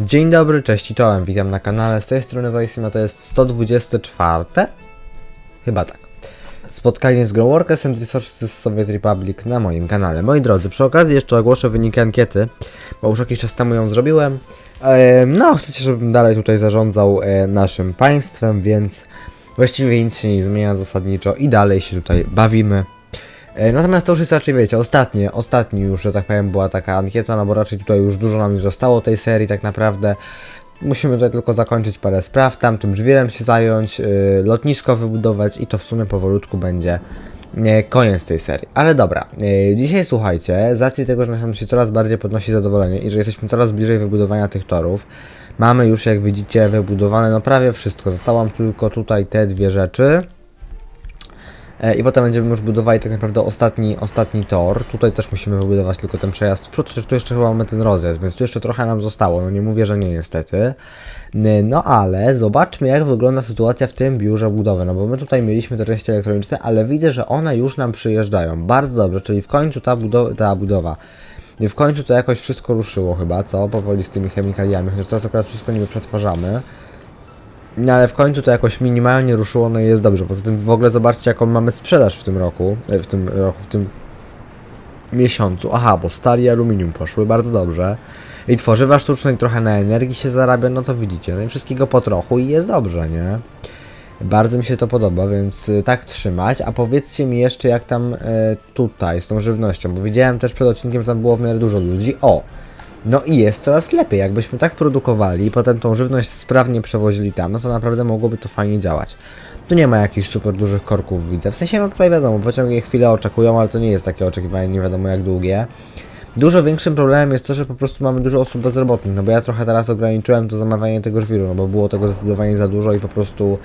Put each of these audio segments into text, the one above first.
Dzień dobry, cześć i czołem, witam na kanale, z tej strony Wajsima, to jest 124? Chyba tak. Spotkanie z Growworkers and Resources Soviet Republic na moim kanale. Moi drodzy, przy okazji jeszcze ogłoszę wyniki ankiety, bo już jakiś czas temu ją zrobiłem. No, chcecie, żebym dalej tutaj zarządzał e, naszym państwem, więc właściwie nic się nie zmienia zasadniczo i dalej się tutaj bawimy. E, Natomiast to już jest raczej, wiecie, ostatnie, ostatni już, że tak powiem, była taka ankieta, no bo raczej tutaj już dużo nam nie zostało tej serii tak naprawdę. Musimy tutaj tylko zakończyć parę spraw, tam tym żwirem się zająć, yy, lotnisko wybudować i to w sumie powolutku będzie yy, koniec tej serii. Ale dobra, yy, dzisiaj słuchajcie, z racji tego, że nam się coraz bardziej podnosi zadowolenie i że jesteśmy coraz bliżej wybudowania tych torów, mamy już jak widzicie wybudowane no prawie wszystko, zostało nam tylko tutaj te dwie rzeczy. E, I potem będziemy już budowali tak naprawdę ostatni, ostatni tor. Tutaj też musimy wybudować tylko ten przejazd w przód, chociaż tu jeszcze chyba mamy ten rozjazd, więc tu jeszcze trochę nam zostało. No nie mówię, że nie niestety. No ale zobaczmy jak wygląda sytuacja w tym biurze budowy. No bo my tutaj mieliśmy te części elektroniczne, ale widzę, że one już nam przyjeżdżają. Bardzo dobrze, czyli w końcu ta, ta budowa. W końcu to jakoś wszystko ruszyło chyba, co? Powoli z tymi chemikaliami, chociaż teraz akurat wszystko niby przetwarzamy. No ale w końcu to jakoś minimalnie ruszyło, no i jest dobrze. Poza tym w ogóle zobaczcie jaką mamy sprzedaż w tym roku, e, w tym roku, w tym miesiącu. Aha, bo stal i aluminium poszły bardzo dobrze. I tworzywa sztuczne i trochę na energii się zarabia, no to widzicie. No i wszystkiego po trochu i jest dobrze, nie? Bardzo mi się to podoba, więc y, tak trzymać. A powiedzcie mi jeszcze jak tam e, tutaj z tą żywnością, bo widziałem też przed odcinkiem, że tam było w miarę dużo ludzi. O! No i jest coraz lepiej. Jakbyśmy tak produkowali i potem tą żywność sprawnie przewozili tam, no to naprawdę mogłoby to fajnie działać. Tu nie ma jakichś super dużych korków, widzę. W sensie, no tutaj wiadomo, pociągi chwilę oczekują, ale to nie jest takie oczekiwanie nie wiadomo jak długie. Dużo większym problemem jest to, że po prostu mamy dużo osób bezrobotnych, no bo ja trochę teraz ograniczyłem to zamawianie tego żwiru, no bo było tego zdecydowanie za dużo i po prostu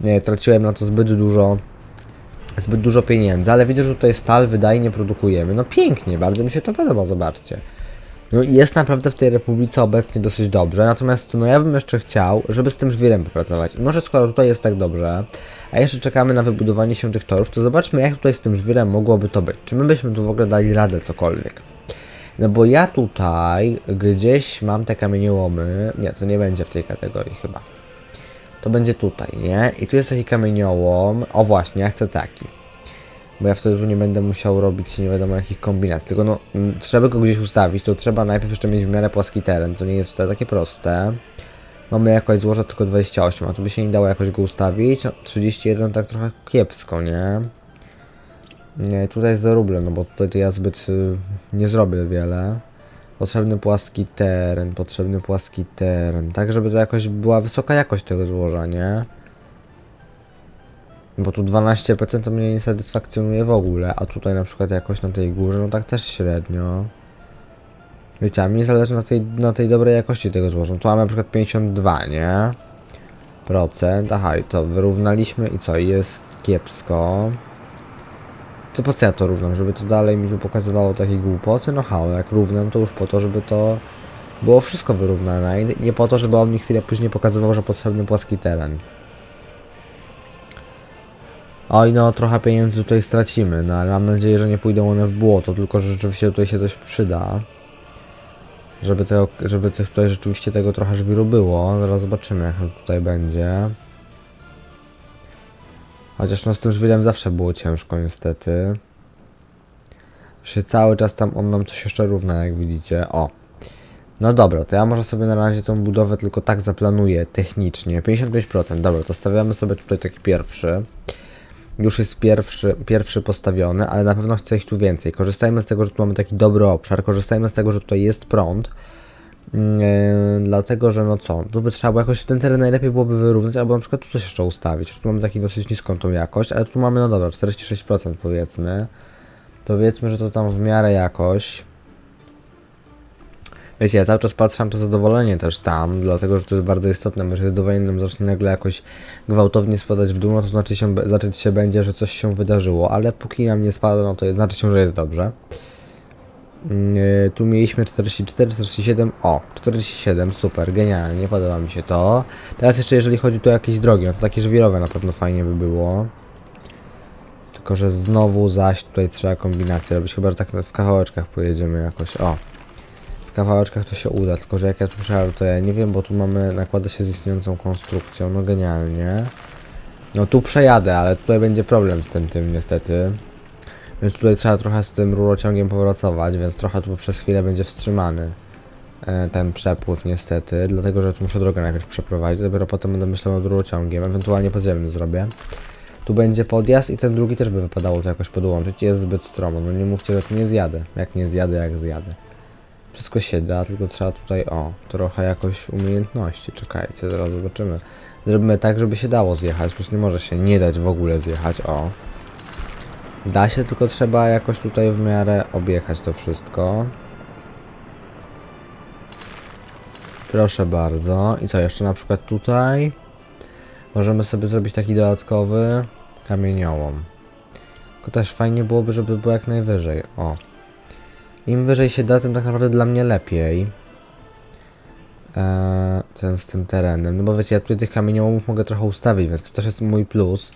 nie, traciłem na to zbyt dużo zbyt dużo pieniędzy, ale widzę, że tutaj stal wydajnie produkujemy. No pięknie, bardzo mi się to podoba, zobaczcie. No jest naprawdę w tej Republice obecnie dosyć dobrze, natomiast no ja bym jeszcze chciał, żeby z tym żwirem popracować. Może skoro tutaj jest tak dobrze, a jeszcze czekamy na wybudowanie się tych torów, to zobaczmy jak tutaj z tym żwirem mogłoby to być. Czy my byśmy tu w ogóle dali radę cokolwiek? No bo ja tutaj gdzieś mam te kamieniołomy, nie, to nie będzie w tej kategorii chyba. To będzie tutaj, nie? I tu jest taki kamieniołom, o właśnie, ja chcę taki. Bo ja wtedy tu nie będę musiał robić nie wiadomo jakich kombinacji. Tylko no, mm, trzeba go gdzieś ustawić, to trzeba najpierw jeszcze mieć w miarę płaski teren, co nie jest wcale takie proste. Mamy jakoś złożę tylko 28, a tu by się nie dało jakoś go ustawić. No, 31 tak trochę kiepsko, nie? Nie, tutaj za ruble, no bo tutaj to ja zbyt y, nie zrobię wiele. Potrzebny płaski teren, potrzebny płaski teren, tak żeby to jakoś była wysoka jakość tego złoża, nie? Bo tu 12% to mnie nie satysfakcjonuje w ogóle, a tutaj na przykład jakoś na tej górze, no tak też średnio. Wiecie, a mi zależy na tej, na tej dobrej jakości tego złoża. Tu mamy na przykład 52, nie? Procent, aha, i to wyrównaliśmy i co, jest kiepsko. To po co ja to równam? Żeby to dalej mi tu pokazywało takie głupoty? No ha, jak równam to już po to, żeby to było wszystko wyrównane, i nie po to, żeby on mi chwilę później pokazywał, że potrzebny płaski teren. Oj, no trochę pieniędzy tutaj stracimy, no ale mam nadzieję, że nie pójdą one w błoto, tylko że rzeczywiście tutaj się coś przyda. Żeby, tego, żeby tych tutaj rzeczywiście tego trochę żwiru było. Zaraz zobaczymy, jak tutaj będzie. Chociaż no z tym żwirem zawsze było ciężko niestety. Się cały czas tam on nam coś jeszcze równa, jak widzicie. O. No dobra, to ja może sobie na razie tą budowę tylko tak zaplanuję technicznie. 55%, dobra, to stawiamy sobie tutaj taki pierwszy już jest pierwszy, pierwszy postawiony, ale na pewno chcę ich tu więcej. Korzystajmy z tego, że tu mamy taki dobry obszar, korzystajmy z tego, że tutaj jest prąd. Yy, dlatego, że no co, tu by trzeba było jakoś ten teren najlepiej byłoby wyrównać, albo na przykład tu coś jeszcze ustawić. Tu mamy taki dosyć niską tą jakość, ale tu mamy, no dobra, 46% powiedzmy. Powiedzmy, że to tam w miarę jakoś. Wiecie, ja cały czas patrzę to zadowolenie też tam, dlatego że to jest bardzo istotne, bo jeżeli zadowolenie nam zacznie nagle jakoś gwałtownie spadać w dół, to znaczy się, znaczyć się będzie, że coś się wydarzyło, ale póki nam nie spada, no to znaczy się, że jest dobrze. Yy, tu mieliśmy 44, 47, o, 47, super, genialnie, podoba mi się to. Teraz jeszcze jeżeli chodzi tu o jakieś drogi, no to takie żwirowe na pewno fajnie by było. Tylko, że znowu zaś tutaj trzeba kombinację robić, chyba, że tak w kawałeczkach pojedziemy jakoś, o kawałeczkach to się uda, tylko że jak ja tu ja nie wiem, bo tu mamy, nakłada się z istniejącą konstrukcją, no genialnie. No tu przejadę, ale tutaj będzie problem z tym tym niestety. Więc tutaj trzeba trochę z tym rurociągiem popracować, więc trochę tu przez chwilę będzie wstrzymany e, ten przepływ niestety, dlatego że tu muszę drogę najpierw przeprowadzić, dopiero potem będę myślał nad rurociągiem, ewentualnie podziemny zrobię. Tu będzie podjazd i ten drugi też by wypadało to jakoś podłączyć, jest zbyt stromo, no nie mówcie, że tu nie zjadę, jak nie zjadę, jak zjadę. Wszystko się da, tylko trzeba tutaj, o, trochę jakoś umiejętności, czekajcie, zaraz zobaczymy. Zrobimy tak, żeby się dało zjechać, przecież nie może się nie dać w ogóle zjechać, o. Da się, tylko trzeba jakoś tutaj w miarę objechać to wszystko. Proszę bardzo. I co jeszcze na przykład tutaj? Możemy sobie zrobić taki dodatkowy kamieniołom. Tylko też fajnie byłoby, żeby było jak najwyżej. O. Im wyżej się da, tym tak naprawdę dla mnie lepiej. Eee, ten z tym terenem. No bo wiecie, ja tutaj tych kamieniołomów mogę trochę ustawić, więc to też jest mój plus,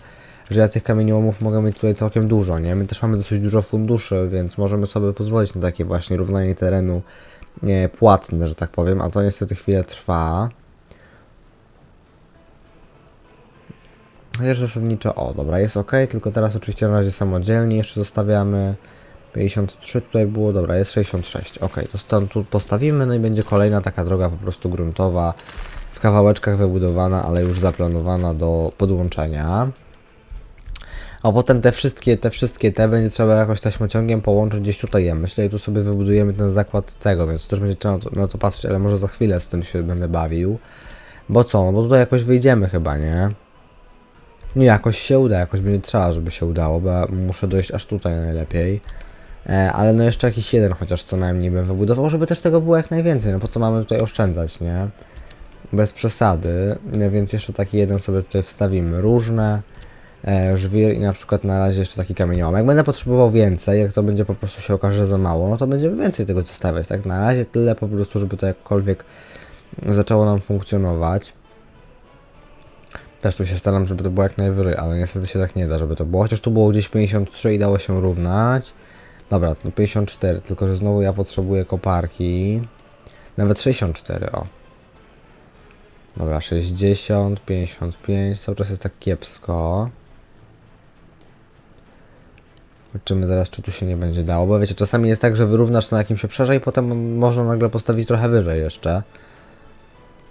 że ja tych kamieniołomów mogę mieć tutaj całkiem dużo, nie? My też mamy dosyć dużo funduszy, więc możemy sobie pozwolić na takie właśnie równanie terenu nie, płatne, że tak powiem, a to niestety chwilę trwa. Chociaż zasadniczo, o dobra, jest ok, tylko teraz oczywiście na razie samodzielnie jeszcze zostawiamy 53 tutaj było, dobra, jest 66, ok, to stąd tu postawimy, no i będzie kolejna taka droga po prostu gruntowa, w kawałeczkach wybudowana, ale już zaplanowana do podłączenia. A potem te wszystkie, te wszystkie te będzie trzeba jakoś taśmociągiem połączyć gdzieś tutaj, ja myślę, i tu sobie wybudujemy ten zakład tego, więc też będzie trzeba na to, na to patrzeć, ale może za chwilę z tym się będę bawił. Bo co, no bo tutaj jakoś wyjdziemy chyba, nie? Nie, jakoś się uda, jakoś będzie trzeba, żeby się udało, bo ja muszę dojść aż tutaj najlepiej. E, ale no jeszcze jakiś jeden chociaż co najmniej bym wybudował, żeby też tego było jak najwięcej, no po co mamy tutaj oszczędzać, nie? Bez przesady, e, więc jeszcze taki jeden sobie tutaj wstawimy. Różne e, żwir i na przykład na razie jeszcze taki kamieniołom. Jak będę potrzebował więcej, jak to będzie po prostu się okaże za mało, no to będziemy więcej tego zostawiać, tak? Na razie tyle po prostu, żeby to jakkolwiek zaczęło nam funkcjonować. Też tu się staram, żeby to było jak najwyżej, ale niestety się tak nie da, żeby to było. Chociaż tu było gdzieś 53 i dało się równać. Dobra, to 54, tylko że znowu ja potrzebuję koparki. Nawet 64, o. Dobra, 60, 55, cały czas jest tak kiepsko. Zobaczymy zaraz, czy tu się nie będzie dało, bo wiecie, czasami jest tak, że wyrównasz na jakimś obszarze i potem można nagle postawić trochę wyżej jeszcze.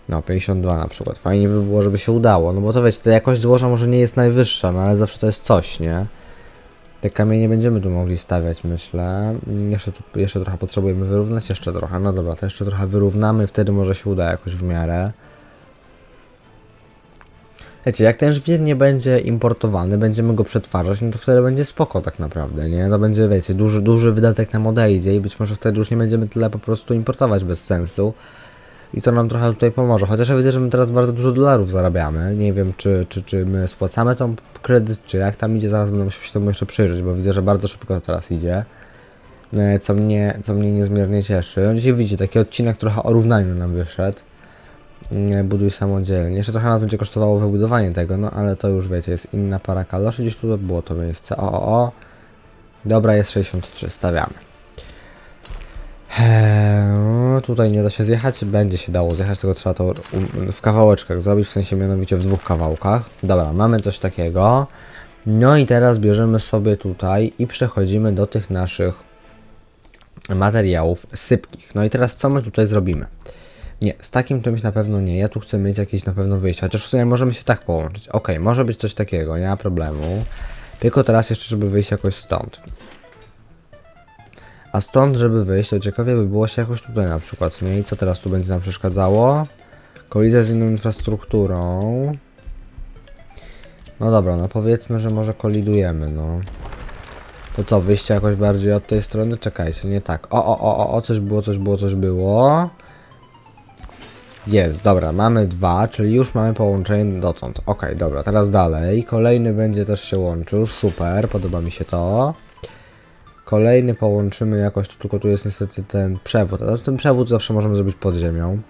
No, 52 na przykład. Fajnie by było, żeby się udało, no bo to wiecie, ta jakość złoża może nie jest najwyższa, no ale zawsze to jest coś, nie? Te kamienie będziemy tu mogli stawiać, myślę. Mm, Jeszcze, tu, jeszcze trochę potrzebujemy wyrównać, jeszcze trochę. No dobra, to jeszcze trochę wyrównamy, wtedy może się uda jakoś w miarę. Wiecie, jak ten żwir nie będzie importowany, będziemy go przetwarzać, no to wtedy będzie spoko tak naprawdę, nie? To będzie, wiecie, duży, duży wydatek nam odejdzie i być może wtedy już nie będziemy tyle po prostu importować bez sensu. I to nam trochę tutaj pomoże. Chociaż ja widzę, że my teraz bardzo dużo dolarów zarabiamy. Nie wiem, czy, czy, czy my spłacamy tą kredyt, czy jak tam idzie. Zaraz będę musiał się temu jeszcze przyjrzeć, bo widzę, że bardzo szybko to teraz idzie. E, Co mnie, co mnie niezmiernie cieszy. No dzisiaj widzicie, taki odcinek trochę o równaniu nam wyszedł. Nie, Buduj samodzielnie. Jeszcze trochę nas będzie kosztowało wybudowanie tego, no ale to już wiecie, jest inna para kaloszy. Gdzieś tu było to miejsce. O, o, o. Dobra, jest 63, stawiamy. Eee, tutaj nie da się zjechać, będzie się dało zjechać, tylko trzeba to w kawałeczkach zrobić, w sensie mianowicie w dwóch kawałkach. Dobra, mamy coś takiego. No i teraz bierzemy sobie tutaj i przechodzimy do tych naszych materiałów sypkich. No i teraz co my tutaj zrobimy? Nie, z takim czymś na pewno nie. Ja tu chcę mieć jakieś na pewno wyjście. Chociaż w sumie możemy się tak połączyć. Ok, może być coś takiego, nie ma problemu. Tylko teraz jeszcze, żeby wyjść jakoś stąd. A stąd, żeby wyjść, to ciekawie by było się jakoś tutaj na przykład, nie? I co teraz tu będzie nam przeszkadzało? Kolizja z inną infrastrukturą. No dobra, no powiedzmy, że może kolidujemy, no. To co, wyjście jakoś bardziej od tej strony? Czekajcie, nie tak. O, o, o, o, o, coś było, coś było, coś było. Jest, dobra, mamy dwa, czyli już mamy połączenie dotąd. Ok, dobra, teraz dalej. Kolejny będzie też się łączył, super, podoba mi się to. Kolejny połączymy jakoś, tylko tu jest niestety ten przewód, ale ten przewód zawsze możemy zrobić pod ziemią.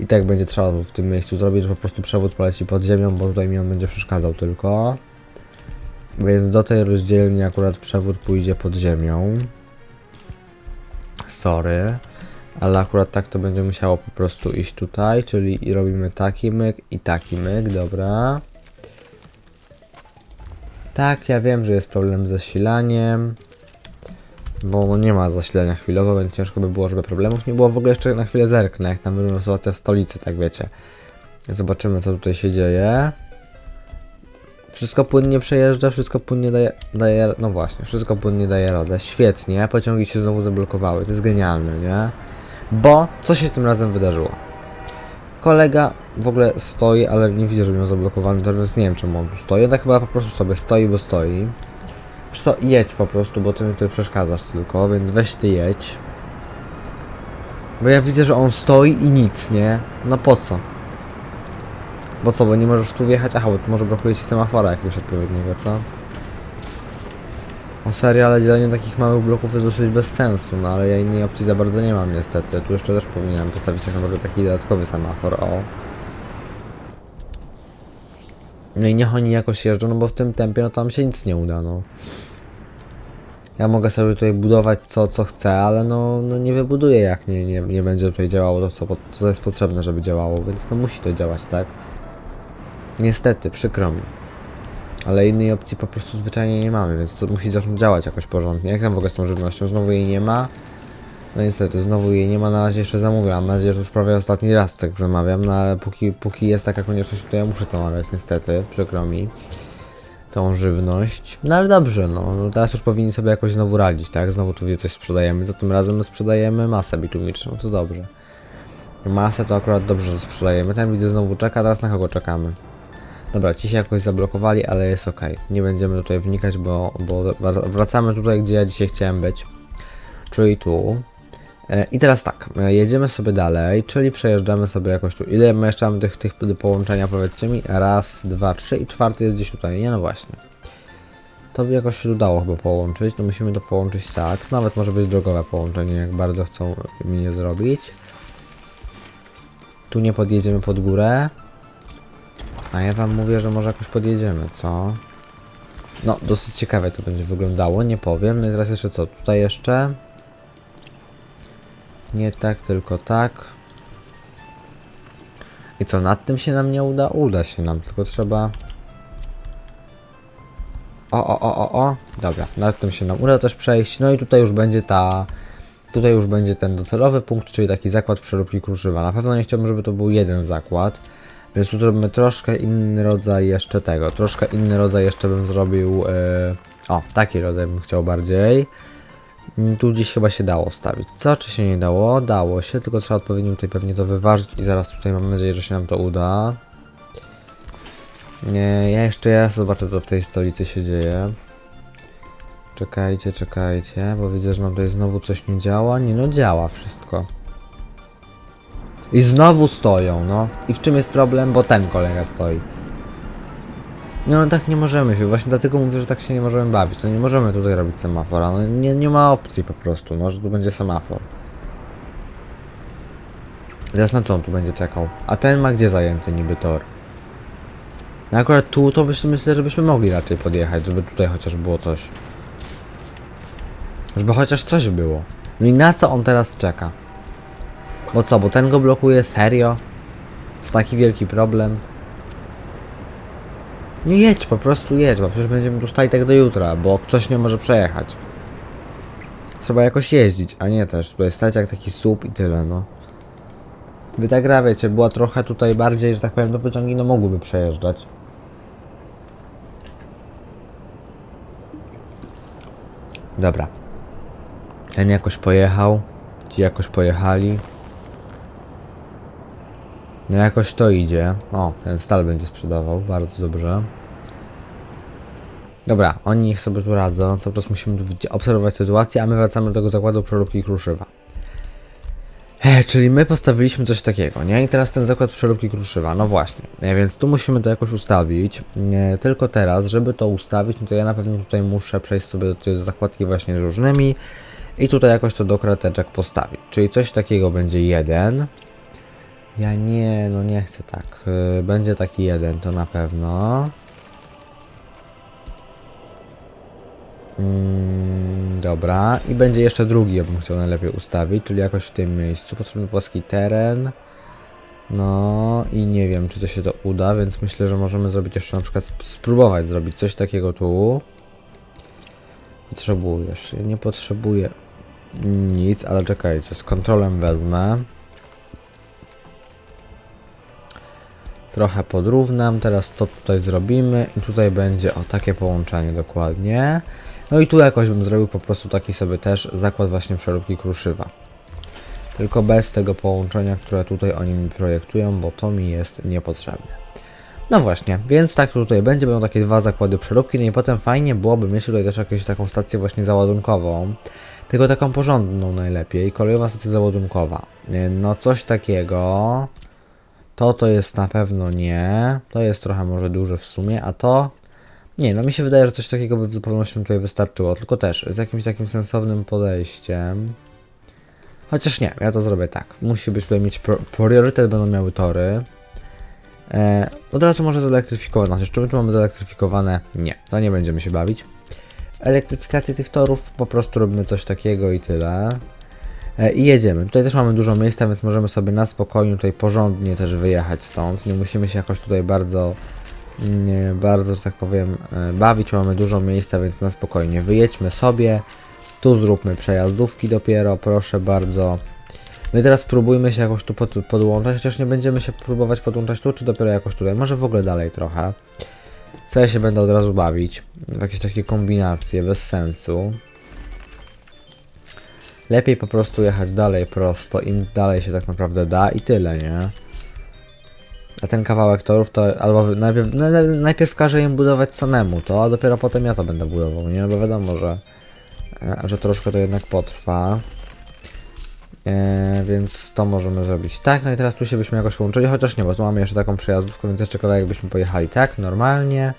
I tak będzie trzeba w tym miejscu zrobić, że po prostu przewód poleci pod ziemią, bo tutaj mi on będzie przeszkadzał tylko. Więc do tej rozdzielni akurat przewód pójdzie pod ziemią. Sorry. Ale akurat tak to będzie musiało po prostu iść tutaj, czyli robimy taki myk i taki myk, dobra. Tak, ja wiem, że jest problem ze zasilaniem. Bo nie ma zasilania chwilowo, więc ciężko by było, żeby problemów nie było. W ogóle jeszcze na chwilę zerknę, jak tam wygląda sytuacja w stolicy, tak wiecie. Zobaczymy, co tutaj się dzieje. Wszystko płynnie przejeżdża, wszystko płynnie daje, daje, no właśnie, wszystko płynnie daje radę. Świetnie, pociągi się znowu zablokowały, to jest genialne, nie? Bo, co się tym razem wydarzyło? Kolega w ogóle stoi, ale nie widzę, żeby miał zablokowany, to więc nie wiem, czemu on tu stoi. On tak chyba po prostu sobie stoi, bo stoi. Co, jedź po prostu, bo ty mi tutaj przeszkadzasz tylko, więc weź ty jedź. Bo ja widzę, że on stoi i nic, nie? No po co? Bo co, bo nie możesz tu wjechać? Aha, bo tu może brakuje ci semafora jakiegoś odpowiedniego, co? O serio, ale dzielenie takich małych bloków jest dosyć bez sensu, no ale ja innej opcji za bardzo nie mam niestety. Tu jeszcze też powinienem postawić tak naprawdę taki dodatkowy semafor, o. No i niech oni jakoś jeżdżą, no bo w tym tempie no tam się nic nie uda, no. Ja mogę sobie tutaj budować co, co chcę, ale no, no nie wybuduję jak nie, nie, nie będzie tutaj działało to, co, co jest potrzebne, żeby działało, więc no musi to działać, tak? Niestety, przykro mi. Ale innej opcji po prostu zwyczajnie nie mamy, więc to musi zacząć działać jakoś porządnie. Jak tam w ogóle z tą żywnością? Znowu jej nie ma. No niestety, znowu jej nie ma, na razie jeszcze zamówię. Mam nadzieję, że już prawie ostatni raz tak zamawiam, no ale póki, póki jest taka konieczność, to ja muszę zamawiać niestety, przykro mi. Tą żywność. No ale dobrze, no. no teraz już powinni sobie jakoś znowu radzić, tak? Znowu tu coś sprzedajemy. Za tym razem my sprzedajemy masę bitumiczną, to dobrze. Masę to akurat dobrze, że sprzedajemy. Ten widzę znowu czeka, teraz na kogo czekamy? Dobra, ci się jakoś zablokowali, ale jest ok. Nie będziemy tutaj wnikać, bo, bo wra- wracamy tutaj, gdzie ja dzisiaj chciałem być. Czyli tu. E, I teraz tak, e, jedziemy sobie dalej, czyli przejeżdżamy sobie jakoś tu. Ile my jeszcze mamy tych, tych połączenia, powiedzcie mi? Raz, dwa, trzy i czwarty jest gdzieś tutaj, nie? No właśnie. To by jakoś się udało chyba połączyć, to musimy to połączyć tak. Nawet może być drogowe połączenie, jak bardzo chcą mi je zrobić. Tu nie podjedziemy pod górę. A ja wam mówię, że może jakoś podjedziemy, co? No, dosyć ciekawe to będzie wyglądało, nie powiem. No i teraz jeszcze co? Tutaj jeszcze. Nie tak, tylko tak. I co, nad tym się nam nie uda? Uda się nam, tylko trzeba... O, o, o, o, o. Dobra, nad tym się nam uda też przejść. No i tutaj już będzie ta... Tutaj już będzie ten docelowy punkt, czyli taki zakład przeróbki kruszywa. Na pewno nie chciałbym, żeby to był jeden zakład. Więc tu zrobimy troszkę inny rodzaj jeszcze tego. Troszkę inny rodzaj jeszcze bym zrobił. e, o, taki rodzaj bym chciał bardziej. Tu gdzieś chyba się dało wstawić. Co, czy się nie dało? Dało się, tylko trzeba odpowiednio tutaj pewnie to wyważyć i zaraz tutaj mam nadzieję, że się nam to uda. Nie, ja jeszcze ja zobaczę co w tej stolicy się dzieje. Czekajcie, czekajcie, bo widzę, że nam tutaj znowu coś nie działa. Nie no, działa wszystko. I znowu stoją, no. I w czym jest problem? Bo ten kolega stoi. No no tak nie możemy się, właśnie dlatego mówię, że tak się nie możemy bawić. To nie możemy tutaj robić semafora. No nie, nie ma opcji po prostu, no, że tu będzie semafor. Teraz na co on tu będzie czekał? A ten ma gdzie zajęty niby tor? No akurat tu to byś, myślę, że byśmy mogli raczej podjechać, żeby tutaj chociaż było coś. Żeby chociaż coś było. No i na co on teraz czeka? Bo co, bo ten go blokuje? Serio? Jest taki wielki problem? Nie jedź, po prostu jedź, bo przecież będziemy tu stali tak do jutra, bo ktoś nie może przejechać. Trzeba jakoś jeździć, a nie też tutaj stać jak taki słup i tyle, no. By ta gra, wiecie, była trochę tutaj bardziej, że tak powiem, to pociągi no mogłyby przejeżdżać. Dobra. Ten jakoś pojechał, ci jakoś pojechali. No jakoś to idzie. O, ten stal będzie sprzedawał, bardzo dobrze. Dobra, oni niech sobie tu radzą, cały czas musimy obserwować sytuację, a my wracamy do tego zakładu przeróbki kruszywa. E, czyli my postawiliśmy coś takiego, nie? I teraz ten zakład przeróbki kruszywa, no właśnie. E, więc tu musimy to jakoś ustawić. E, tylko teraz, żeby to ustawić, no to ja na pewno tutaj muszę przejść sobie do tej zakładki właśnie różnymi i tutaj jakoś to do krateczek postawić. Czyli coś takiego będzie jeden. Ja nie, no nie chcę tak. Y, Będzie taki jeden, to na pewno. Mm, dobra. I będzie jeszcze drugi, ja bym chciał najlepiej ustawić, czyli jakoś w tym miejscu. Potrzebny płaski teren. No i nie wiem, czy to się to uda, więc myślę, że możemy zrobić jeszcze na przykład sp- spróbować zrobić coś takiego tu. Potrzebujesz. Ja nie potrzebuję nic, ale czekajcie, z kontrolem wezmę. Trochę podrównam, teraz to tutaj zrobimy i tutaj będzie o takie połączenie dokładnie. No i tu jakoś bym zrobił po prostu taki sobie też zakład właśnie przeróbki kruszywa. Tylko bez tego połączenia, które tutaj oni mi projektują, bo to mi jest niepotrzebne. No właśnie, więc tak tutaj będzie, będą takie dwa zakłady przeróbki, no i potem fajnie byłoby mieć tutaj też jakąś taką stację właśnie załadunkową, tylko taką porządną najlepiej, kolejowa stacja załadunkowa. No coś takiego, to to jest na pewno nie, to jest trochę może duże w sumie, a to... Nie, no mi się wydaje, że coś takiego by z zupełnością tutaj wystarczyło, tylko też z jakimś takim sensownym podejściem. Chociaż nie, ja to zrobię tak. Musi być tutaj mieć priorytet, będą miały tory. E, od razu może zelektryfikować. Znaczy, czy my tu mamy zelektryfikowane? Nie, to nie będziemy się bawić. W elektryfikacji tych torów po prostu robimy coś takiego i tyle. E, I jedziemy. Tutaj też mamy dużo miejsca, więc możemy sobie na spokojnie tutaj porządnie też wyjechać stąd. Nie musimy się jakoś tutaj bardzo, nie, bardzo, że tak powiem, e, bawić. Mamy dużo miejsca, więc na spokojnie wyjedźmy sobie. Tu zróbmy przejazdówki dopiero, proszę bardzo. No i teraz spróbujmy się jakoś tu pod, podłączać, chociaż nie będziemy się próbować podłączać tu, czy dopiero jakoś tutaj. Może w ogóle dalej trochę. Co ja się będę od razu bawić w jakieś takie kombinacje bez sensu. Lepiej po prostu jechać dalej prosto, im dalej się tak naprawdę da i tyle, nie? A ten kawałek torów to albo najpierw, na- na- najpierw każę im budować samemu to, a dopiero potem ja to będę budował, nie? Bo wiadomo, że, e, że troszkę to jednak potrwa. E, więc to możemy zrobić tak, no i teraz tu się byśmy jakoś łączyli, chociaż nie, bo tu mamy jeszcze taką przejazdówkę, więc jeszcze kawałek byśmy pojechali tak, normalnie.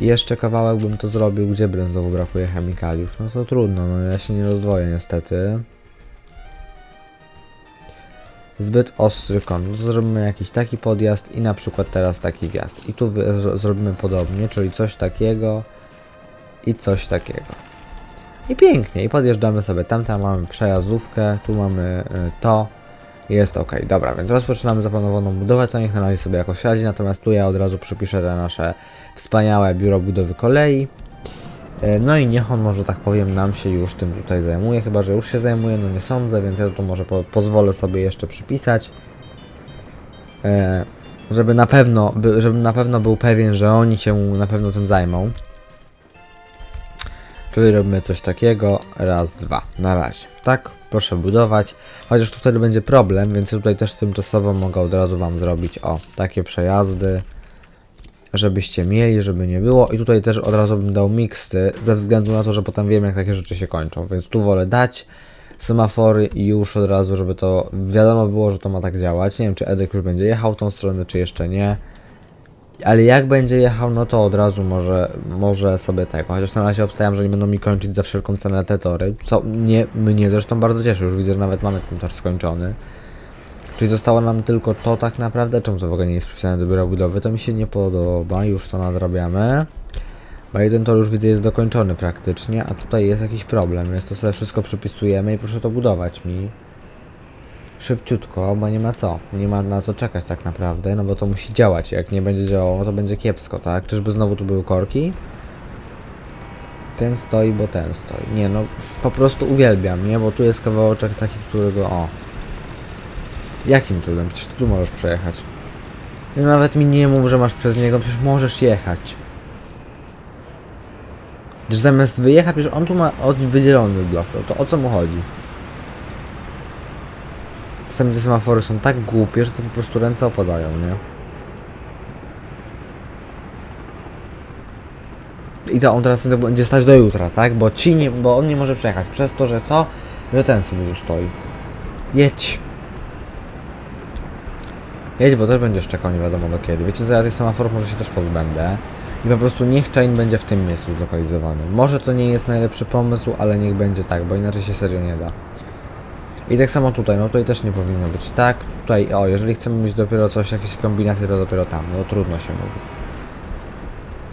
I jeszcze kawałek bym to zrobił, gdzie znowu brakuje chemikaliów. No to trudno, no ja się nie rozdwoję niestety. Zbyt ostry kąt. Zrobimy jakiś taki podjazd i na przykład teraz taki wjazd. I tu zrobimy podobnie, czyli coś takiego i coś takiego. I pięknie, i podjeżdżamy sobie tam, tam mamy przejazdówkę, tu mamy y, to. Jest ok, dobra, więc rozpoczynamy zaplanowaną budowę, to niech na razie sobie jakoś radzi, natomiast tu ja od razu przypiszę te nasze wspaniałe biuro budowy kolei. E, No i niech on może tak powiem nam się już tym tutaj zajmuje, chyba że już się zajmuje, no nie sądzę, więc ja tu może po, pozwolę sobie jeszcze przypisać. E, żeby na pewno, by, na pewno był pewien, że oni się na pewno tym zajmą. Czyli robimy coś takiego, raz, dwa, na razie. Tak, proszę budować. Chociaż tu wtedy będzie problem, więc tutaj też tymczasowo mogę od razu Wam zrobić, o, takie przejazdy, żebyście mieli, żeby nie było. I tutaj też od razu bym dał mixty, ze względu na to, że potem wiem, jak takie rzeczy się kończą, więc tu wolę dać semafory i już od razu, żeby to wiadomo było, że to ma tak działać. Nie wiem, czy Edek już będzie jechał w tą stronę, czy jeszcze nie. Ale jak będzie jechał, no to od razu może, może sobie tego. Chociaż na razie obstawiam, że nie będą mi kończyć za wszelką cenę te tory. Co mnie, mnie zresztą bardzo cieszy. Już widzę, że nawet mamy ten tor skończony. Czyli zostało nam tylko to tak naprawdę. Czemu to w ogóle nie jest przypisane do biura budowy? To mi się nie podoba. Już to nadrabiamy. Bo jeden tor już widzę jest dokończony praktycznie, a tutaj jest jakiś problem, więc to sobie wszystko przypisujemy i proszę to budować mi szybciutko, bo nie ma co. Nie ma na co czekać tak naprawdę, no bo to musi działać. Jak nie będzie działało, to będzie kiepsko, tak? Czyżby znowu tu były korki? Ten stoi, bo ten stoi. Nie no, po prostu uwielbiam, nie? Bo tu jest kawałeczek taki, którego o. Jakim cudem? Przecież tu możesz przejechać. No nawet mi nie mów, że masz przez niego, przecież możesz jechać. Przecież zamiast wyjechać, przecież on tu ma wydzielony blok, no to o co mu chodzi? Czasami te semafory są tak głupie, że to po prostu ręce opadają, nie? I to on teraz będzie stać do jutra, tak? Bo ci nie, bo on nie może przejechać przez to, że co? Że ten sobie tu stoi. Jedź. Jedź, bo też będziesz czekał nie wiadomo do kiedy. Wiecie co, ja tych semaforów może się też pozbędę. I po prostu niech chain będzie w tym miejscu zlokalizowany. Może to nie jest najlepszy pomysł, ale niech będzie tak, bo inaczej się serio nie da. I tak samo tutaj, no tutaj też nie powinno być tak. Tutaj, o, jeżeli chcemy mieć dopiero coś, jakieś kombinacje, to dopiero tam, no trudno się mówi.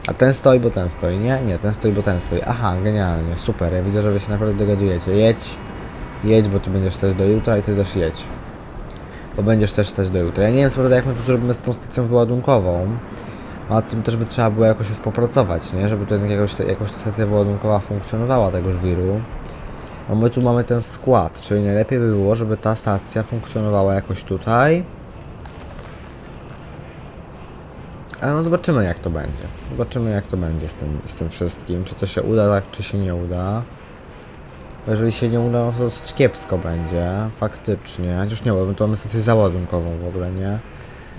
A ten stoi, bo ten stoi, nie? Nie, ten stoi, bo ten stoi. Aha, genialnie, super. Ja widzę, że wy się naprawdę dogadujecie. Jedź, jedź, bo ty będziesz stać do jutra i ty też jedź. Bo będziesz też stać do jutra. Ja nie wiem, co prawda, jak my tu zrobimy z tą stacją wyładunkową. Nad tym też by trzeba było jakoś już popracować, nie? Żeby to jakoś, jakoś ta stacja wyładunkowa funkcjonowała tego żwiru. A my tu mamy ten skład, czyli najlepiej by było, żeby ta stacja funkcjonowała jakoś tutaj. Ale no zobaczymy jak to będzie. Zobaczymy jak to będzie z tym, z tym wszystkim. Czy to się uda tak, czy się nie uda. Bo jeżeli się nie uda, no to dosyć kiepsko będzie. Faktycznie. Chociaż nie, bo tu mamy stację załadunkową w ogóle, nie?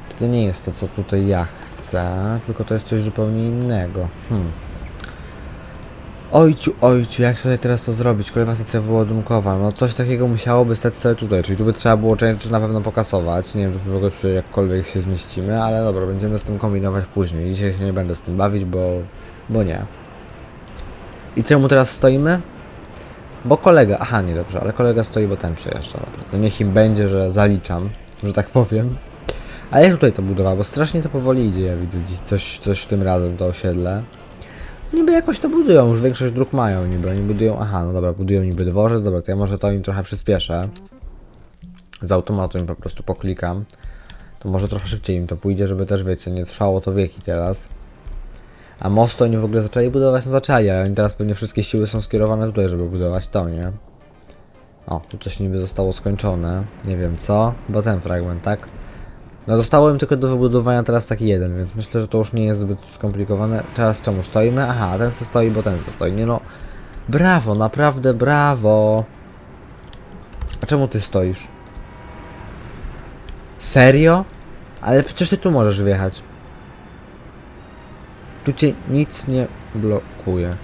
Czy to nie jest to, co tutaj ja chcę, tylko to jest coś zupełnie innego. Hmm. Ojciu, ojciu, jak tutaj teraz to zrobić? Kolejna stacja wyładunkowa. No coś takiego musiałoby stać sobie tutaj, czyli tu by trzeba było część na pewno pokasować. Nie wiem, czy w ogóle tutaj jakkolwiek się zmieścimy, ale dobra, będziemy z tym kombinować później. Dzisiaj się nie będę z tym bawić, bo, bo nie. I czemu teraz stoimy? Bo kolega, aha nie dobrze, ale kolega stoi, bo ten przejeżdża. Dobra, to niech im będzie, że zaliczam, że tak powiem. A jak tutaj to budowa, bo strasznie to powoli idzie, ja widzę coś, coś tym razem, to osiedle. Niby jakoś to budują, już większość dróg mają niby, oni budują, aha, no dobra, budują niby dworzec, dobra, to ja może to im trochę przyspieszę. Z automatu im po prostu poklikam. To może trochę szybciej im to pójdzie, żeby też, wiecie, nie trwało to wieki teraz. A most oni w ogóle zaczęli budować, no zaczęli, ale oni teraz pewnie wszystkie siły są skierowane tutaj, żeby budować to, nie? O, tu coś niby zostało skończone, nie wiem co, bo ten fragment, tak? No zostało im tylko do wybudowania teraz taki jeden, więc myślę, że to już nie jest zbyt skomplikowane. Teraz czemu stoimy? Aha, ten co stoi, bo ten co stoi. Nie no, brawo, naprawdę brawo. A czemu ty stoisz? Serio? Ale przecież ty tu możesz wjechać. Tu cię nic nie blokuje.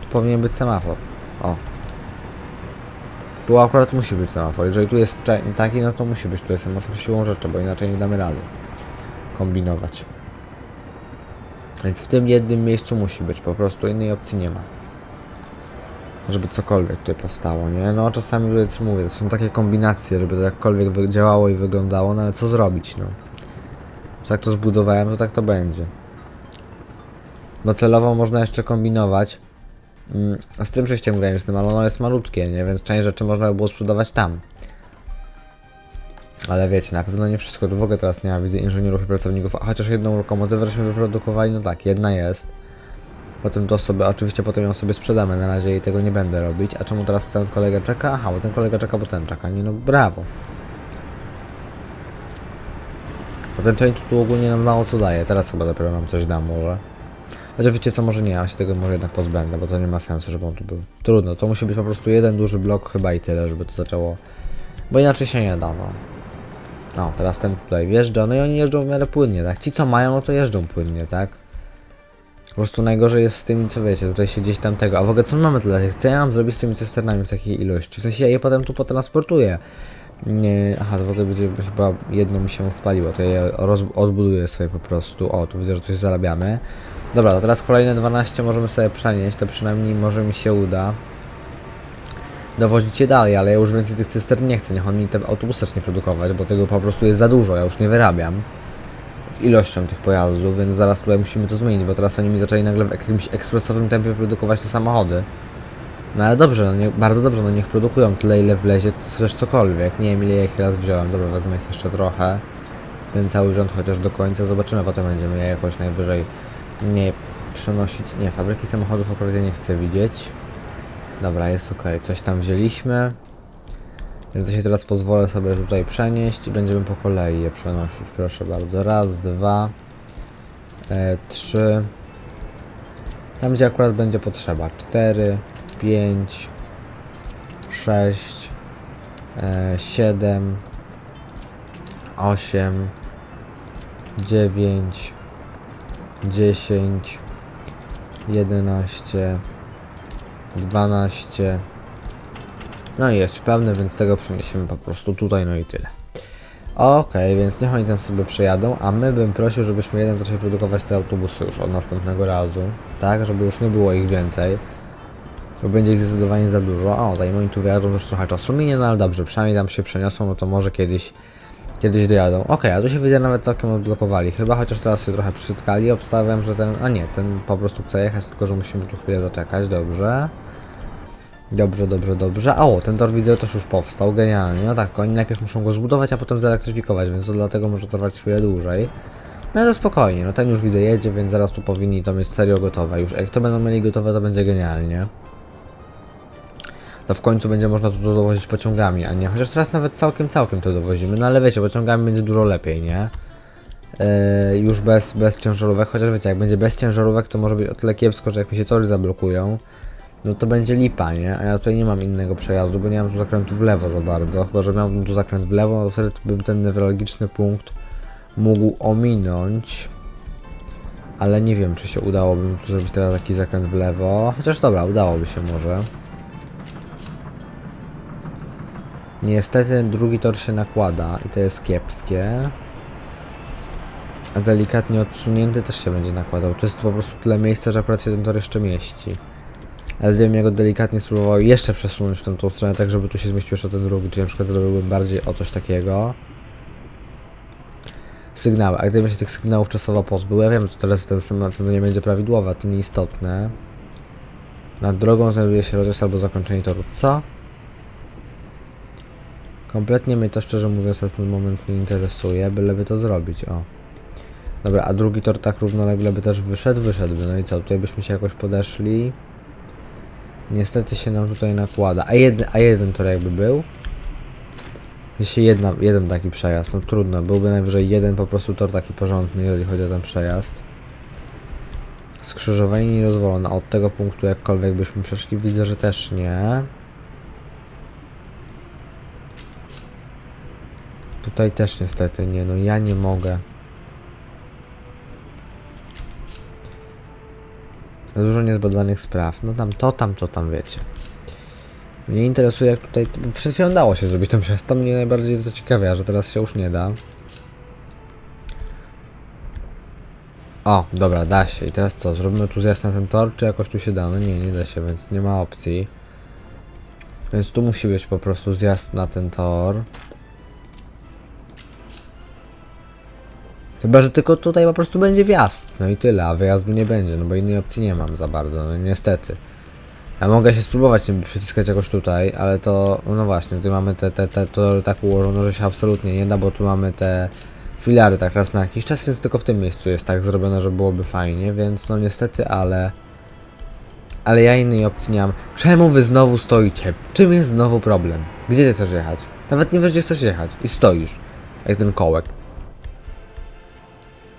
Tu powinien być semafor. O, tu akurat musi być semafor. Jeżeli tu jest taki, no to musi być tutaj semafor siłą rzeczy, bo inaczej nie damy rady kombinować. Więc w tym jednym miejscu musi być, po prostu innej opcji nie ma. Żeby cokolwiek tutaj powstało, nie? No czasami tutaj też mówię, to są takie kombinacje, żeby to jakkolwiek działało i wyglądało, no ale co zrobić, no? Tak to zbudowałem, to tak to będzie. Docelowo można jeszcze kombinować. Mm, z tym przejściem granicznym, ale ono jest malutkie, nie? Więc część rzeczy można by było sprzedawać tam. Ale wiecie, na pewno nie wszystko. Tu w ogóle teraz nie ma, widzę inżynierów i pracowników. A chociaż jedną lokomotywę wyprodukowali, no tak, jedna jest. Potem to sobie, oczywiście potem ją sobie sprzedamy, na razie jej tego nie będę robić. A czemu teraz ten kolega czeka? Aha, bo ten kolega czeka, bo ten czeka. Nie no, brawo. Bo ten część tu ogólnie nam mało co daje. Teraz chyba dopiero nam coś da może. Chociaż wiecie co, może nie, ja się tego może jednak pozbędę, bo to nie ma sensu, żeby on tu był. Trudno, to musi być po prostu jeden duży blok chyba i tyle, żeby to zaczęło... Bo inaczej się nie da, no. No, teraz ten tutaj wjeżdża, no i oni jeżdżą w miarę płynnie, tak? Ci co mają, no to jeżdżą płynnie, tak? Po prostu najgorzej jest z tymi, co wiecie, tutaj się gdzieś tam tego. A w ogóle co mamy tyle? Co ja mam zrobić z tymi cysternami w takiej ilości? W sensie ja je potem tu potransportuję. Nie, aha, to w ogóle będzie chyba jedno mi się spaliło, to ja odbuduję sobie po prostu. O, tu widzę, że coś zarabiamy. Dobra, to teraz kolejne 12 możemy sobie przenieść, to przynajmniej może mi się uda dowozić je dalej, ale ja już więcej tych cystern nie chcę, niech on mi te autobusy zacznie produkować, bo tego po prostu jest za dużo, ja już nie wyrabiam z ilością tych pojazdów, więc zaraz tutaj musimy to zmienić, bo teraz oni mi zaczęli nagle w jakimś ekspresowym tempie produkować te samochody. No ale dobrze, no nie, bardzo dobrze, no niech produkują tyle ile wlezie, też cokolwiek, nie wiem ile ja ich teraz wziąłem, dobra wezmę ich jeszcze trochę, ten cały rząd chociaż do końca, zobaczymy, potem będziemy je jakoś najwyżej nie przenosić. Nie, fabryki samochodów akurat ja nie chcę widzieć. Dobra, jest ok. Coś tam wzięliśmy. Więc ja się teraz pozwolę sobie tutaj przenieść i będziemy po kolei je przenosić. Proszę bardzo. Raz, dwa, e, trzy. Tam gdzie akurat będzie potrzeba. Cztery, pięć, sześć, e, siedem, osiem, dziewięć. 10 11 12 No i jest pełny, więc tego przeniesiemy po prostu tutaj, no i tyle. Okej, więc niech oni tam sobie przejadą, a my bym prosił, żebyśmy jeden zaczęli produkować te autobusy już od następnego razu, tak, żeby już nie było ich więcej. Bo będzie ich zdecydowanie za dużo. O, zanim oni tu wyjadą, już trochę czasu minie, no ale dobrze, przynajmniej tam się przeniosą, no to może kiedyś kiedyś dojadą. Okej, a tu się widzę nawet całkiem odblokowali. Chyba chociaż teraz się trochę przytkali. Obstawiam, że ten. A nie, ten po prostu chce jechać, tylko że musimy tu chwilę zaczekać. Dobrze. Dobrze, dobrze, dobrze. A o, ten tor widzę też już powstał. Genialnie. No tak, oni najpierw muszą go zbudować, a potem zelektryfikować, więc to dlatego może trwać chwilę dłużej. No to spokojnie, no ten już widzę jedzie, więc zaraz tu powinni to mieć serio gotowe już. Jak to będą mieli gotowe, to będzie genialnie. To w końcu będzie można tu dowozić pociągami, a nie. Chociaż teraz nawet całkiem, całkiem to dowozimy. No ale wiecie, pociągami będzie dużo lepiej, nie? Yy, już bez, bez ciężarówek, chociaż wiecie, jak będzie bez ciężarówek, to może być o tyle kiepsko, że jak mi się tory zablokują, no to będzie lipa, nie? A ja tutaj nie mam innego przejazdu, bo nie mam tu zakrętu w lewo za bardzo. Chyba, że miałbym tu zakręt w lewo, to wtedy bym ten newralgiczny punkt mógł ominąć. Ale nie wiem, czy się udałoby tu zrobić teraz taki zakręt w lewo. Chociaż dobra, udałoby się może. Niestety drugi tor się nakłada i to jest kiepskie. A delikatnie odsunięty też się będzie nakładał. To jest po prostu tyle miejsca, że akurat się ten tor jeszcze mieści. Ale gdybym go delikatnie spróbował jeszcze przesunąć w tą stronę, tak żeby tu się zmieścił jeszcze ten drugi, czyli na przykład zrobiłbym bardziej o coś takiego. Sygnały, a gdybym się tych sygnałów czasowo pozbył, ja wiem, że teraz ten to nie będzie prawidłowe, to nieistotne. Nad drogą znajduje się rozjazd albo zakończenie toru. Co? Kompletnie mnie to szczerze mówiąc na ten moment nie interesuje, byleby to zrobić, o. Dobra, a drugi tor tak równolegle by też wyszedł? Wyszedłby, no i co, tutaj byśmy się jakoś podeszli. Niestety się nam tutaj nakłada. A jeden, a jeden tor jakby był? Jeśli jedna, jeden taki przejazd, no trudno, byłby najwyżej jeden po prostu tor taki porządny, jeżeli chodzi o ten przejazd. Skrzyżowanie niedozwolone, a od tego punktu jakkolwiek byśmy przeszli, widzę, że też nie. Tutaj też niestety nie, no ja nie mogę. Dużo niezbadanych spraw. No tam to, tam to, tam wiecie. Mnie interesuje jak tutaj... Przed chwilą dało się zrobić ten przejazd. To mnie najbardziej zaciekawia, że teraz się już nie da. O, dobra, da się. I teraz co? Zrobimy tu zjazd na ten tor, czy jakoś tu się da? No nie, nie da się, więc nie ma opcji. Więc tu musi być po prostu zjazd na ten tor. Chyba, że tylko tutaj po prostu będzie wjazd. No i tyle, a wyjazdu nie będzie, no bo innej opcji nie mam za bardzo, no niestety. Ja mogę się spróbować tym przyciskać jakoś tutaj, ale to, no właśnie, tu mamy te, te, te, to tak ułożone, że się absolutnie nie da, bo tu mamy te filary tak raz na jakiś czas, więc tylko w tym miejscu jest tak zrobione, że byłoby fajnie, więc no niestety, ale... Ale ja innej opcji nie mam. Czemu wy znowu stoicie? Czym jest znowu problem? Gdzie ty chcesz jechać? Nawet nie wiesz, gdzie chcesz jechać i stoisz, jak ten kołek.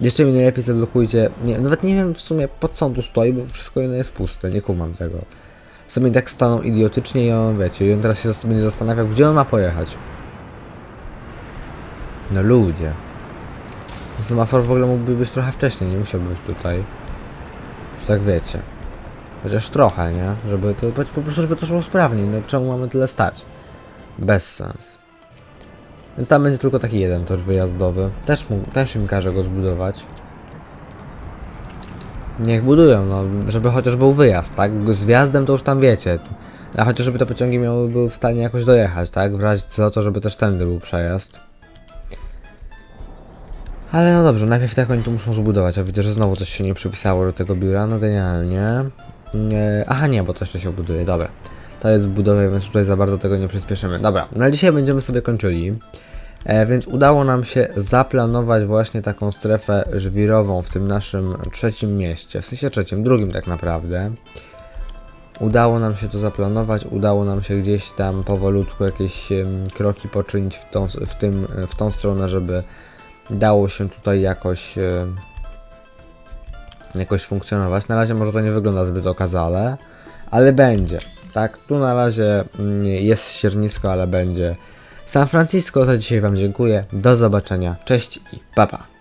Jeszcze mi najlepiej zablokujcie. Nie, nawet nie wiem w sumie po co on tu stoi, bo wszystko inne jest puste, nie kumam tego. Sobie tak staną idiotycznie i on wiecie, i on teraz się będzie zastanawiał, gdzie on ma pojechać. No ludzie. Semafor w ogóle mógłby być trochę wcześniej, nie musiałby być tutaj. Już tak wiecie. Chociaż trochę, nie? Żeby to po prostu, żeby to szło sprawniej. No czemu mamy tyle stać? Bez sens. Więc tam będzie tylko taki jeden tor wyjazdowy. Też, mu, też im każę go zbudować. Niech budują, no, żeby chociaż był wyjazd, tak? Z wjazdem to już tam wiecie. A chociaż żeby te pociągi miały były w stanie jakoś dojechać, tak? W razie co, to żeby też tędy był przejazd. Ale no dobrze, najpierw tak oni tu muszą zbudować, a widzę, że znowu coś się nie przypisało do tego biura, no genialnie. Nie, aha nie, bo to jeszcze się buduje, dobra. To jest w budowie, więc tutaj za bardzo tego nie przyspieszymy. Dobra, na dzisiaj będziemy sobie kończyli. E, więc udało nam się zaplanować właśnie taką strefę żwirową w tym naszym trzecim mieście, w sensie trzecim, drugim tak naprawdę. Udało nam się to zaplanować, udało nam się gdzieś tam powolutku jakieś em, kroki poczynić w tą, w, tym, w tą stronę, żeby dało się tutaj jakoś em, jakoś funkcjonować. Na razie może to nie wygląda zbyt okazale, ale będzie. Tak, tu na razie mm, jest ściernisko, ale będzie. San Francisco, za dzisiaj Wam dziękuję. Do zobaczenia. Cześć i pa pa.